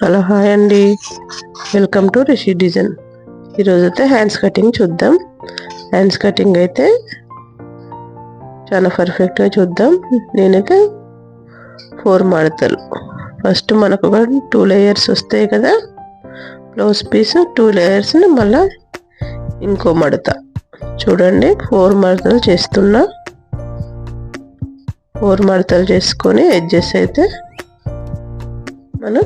Hello hi అండి. Welcome to Rishi design ఈరోజు అయితే హ్యాండ్స్ కటింగ్ చూద్దాం. హ్యాండ్స్ కటింగ్ అయితే చాలా పర్ఫెక్ట్గా చూద్దాం. నేనైతే ఫోర్ మడతలు ఫస్ట్ మనకు ఒక టూ లేయర్స్ వస్తాయి కదా. బ్లౌజ్ పీస్ టూ లేయర్స్ని మళ్ళీ ఇంకో మడత. చూడండి ఫోర్ మడతలు చేస్తున్నా. ఫోర్ మడతలు చేసుకొని ఎడ్జెస్ అయితే మనం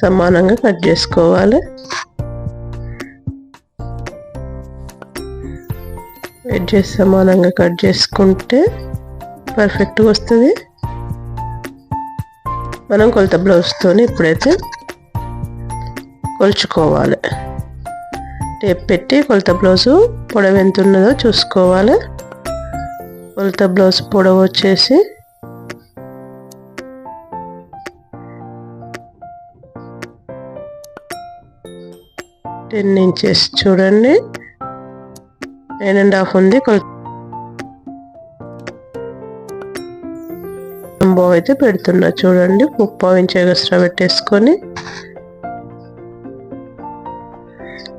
సమానంగా కట్ చేసుకోవాలి. ఎడ్జెస్ సమానంగా కట్ చేసుకుంటే పర్ఫెక్ట్గా వస్తుంది. మనం కొలత బ్లౌజ్తో ఇప్పుడైతే కొలుచుకోవాలి. టేప్ పెట్టి కొలత బ్లౌజు పొడవు ఎంత ఉన్నదో చూసుకోవాలి. కొలత బ్లౌజ్ పొడవు వచ్చేసి టెన్ ఇంచెస్ చూడండి. నైన్ అండ్ హాఫ్ ఉంది. బో అయితే పెడుతున్నా చూడండి. ముప్పావు ఇంచ్ ఎగస్ట్రా పెట్టేసుకొని.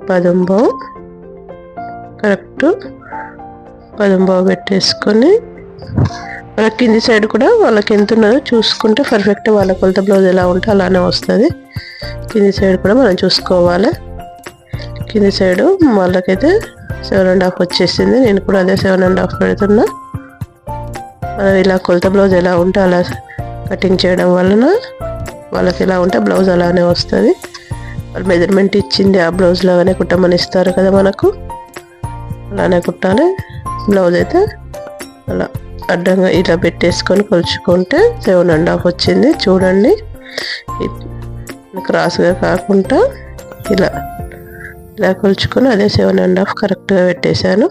పదంబావు కరెక్ట్ పదంబావు పెట్టేసుకొని. వాళ్ళ కింది సైడ్ కూడా వాళ్ళకి ఎంత ఉన్నదో చూసుకుంటే పర్ఫెక్ట్ వాళ్ళ కొలత బ్లౌజ్ ఎలా ఉంటే అలానే వస్తుంది. కింది సైడ్ కూడా మనం చూసుకోవాలి. కింది సైడు వాళ్ళకైతే సెవెన్ అండ్ హాఫ్ వచ్చేసింది. నేను కూడా అదే సెవెన్ అండ్ హాఫ్ పెడుతున్నా. మనం ఇలా కొలత బ్లౌజ్ ఎలా ఉంటే అలా కటింగ్ చేయడం వలన వాళ్ళకి ఎలా ఉంటే బ్లౌజ్ అలానే వస్తుంది. వాళ్ళు మెజర్మెంట్ ఇచ్చింది ఆ బ్లౌజ్ లాగానే కుట్టమని ఇస్తారు కదా మనకు. అలానే కుట్టాలి. బ్లౌజ్ అయితే అలా అడ్డంగా ఇలా పెట్టేసుకొని కొలుచుకుంటే సెవెన్ అండ్ హాఫ్ వచ్చింది. చూడండి. క్రాస్గా కాకుండా ఇలా ఇలా కొలుచుకొని అదే సెవెన్ అండ్ హాఫ్ కరెక్ట్గా పెట్టేశాను.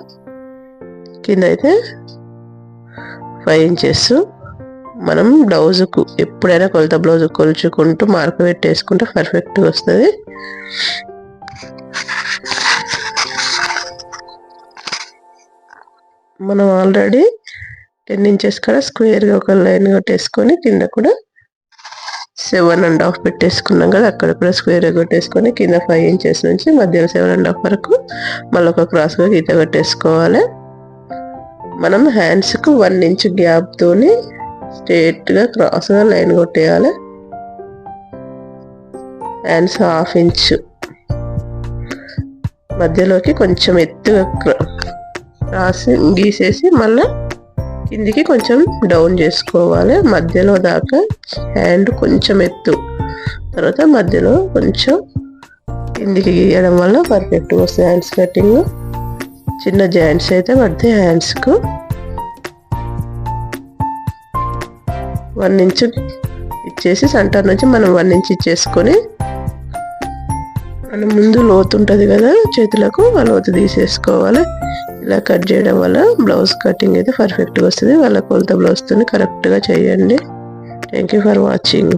కింద అయితే ఫైవ్ ఇంచెస్ మనం బ్లౌజుకు ఎప్పుడైనా కొలత బ్లౌజ్ కొలుచుకుంటూ మార్క్ పెట్టేసుకుంటే పర్ఫెక్ట్గా వస్తుంది. మనం ఆల్రెడీ టెన్ ఇంచెస్ కూడా స్క్వేర్గా ఒక లైన్ కొట్టేసుకొని కింద కూడా సెవెన్ అండ్ హాఫ్ పెట్టేసుకున్నాం కదా అక్కడ కూడా స్క్వేర్ కొట్టేసుకొని కింద ఫైవ్ ఇంచెస్ నుంచి మధ్యలో సెవెన్ అండ్ హాఫ్ వరకు మళ్ళీ ఒక క్రాస్గా గీత కొట్టేసుకోవాలి మనం హ్యాండ్స్కు వన్ ఇంచ్ గ్యాప్తోని స్ట్రేట్గా క్రాస్గా లైన్ కొట్టేయాలి. హ్యాండ్స్ హాఫ్ ఇంచ్ మధ్యలోకి కొంచెం ఎత్తుగా రాసి గీసేసి మళ్ళీ కిందికి కొంచెం డౌన్ చేసుకోవాలి. మధ్యలో దాకా హ్యాండ్ కొంచెం ఎత్తు. తర్వాత మధ్యలో కొంచెం కిందికి గీయడం వల్ల పర్ఫెక్ట్గా వస్తుంది హ్యాండ్స్ కటింగ్ చిన్న జాయింట్స్ అయితే పడతాయి హ్యాండ్స్కు వన్ ఇంచ్ ఇచ్చేసి సెంటర్ నుంచి మనం వన్ ఇంచ్ ఇచ్చేసుకొని మన ముందు లోతు ఉంటుంది కదా చేతులకు ఆ లోతు తీసేసుకోవాలి. ఇలా కట్ చేయడం వల్ల బ్లౌజ్ కటింగ్ అయితే పర్ఫెక్ట్గా వస్తుంది. వాళ్ళ కొలత బ్లౌజ్తో కరెక్ట్గా చేయండి. Thank you for watching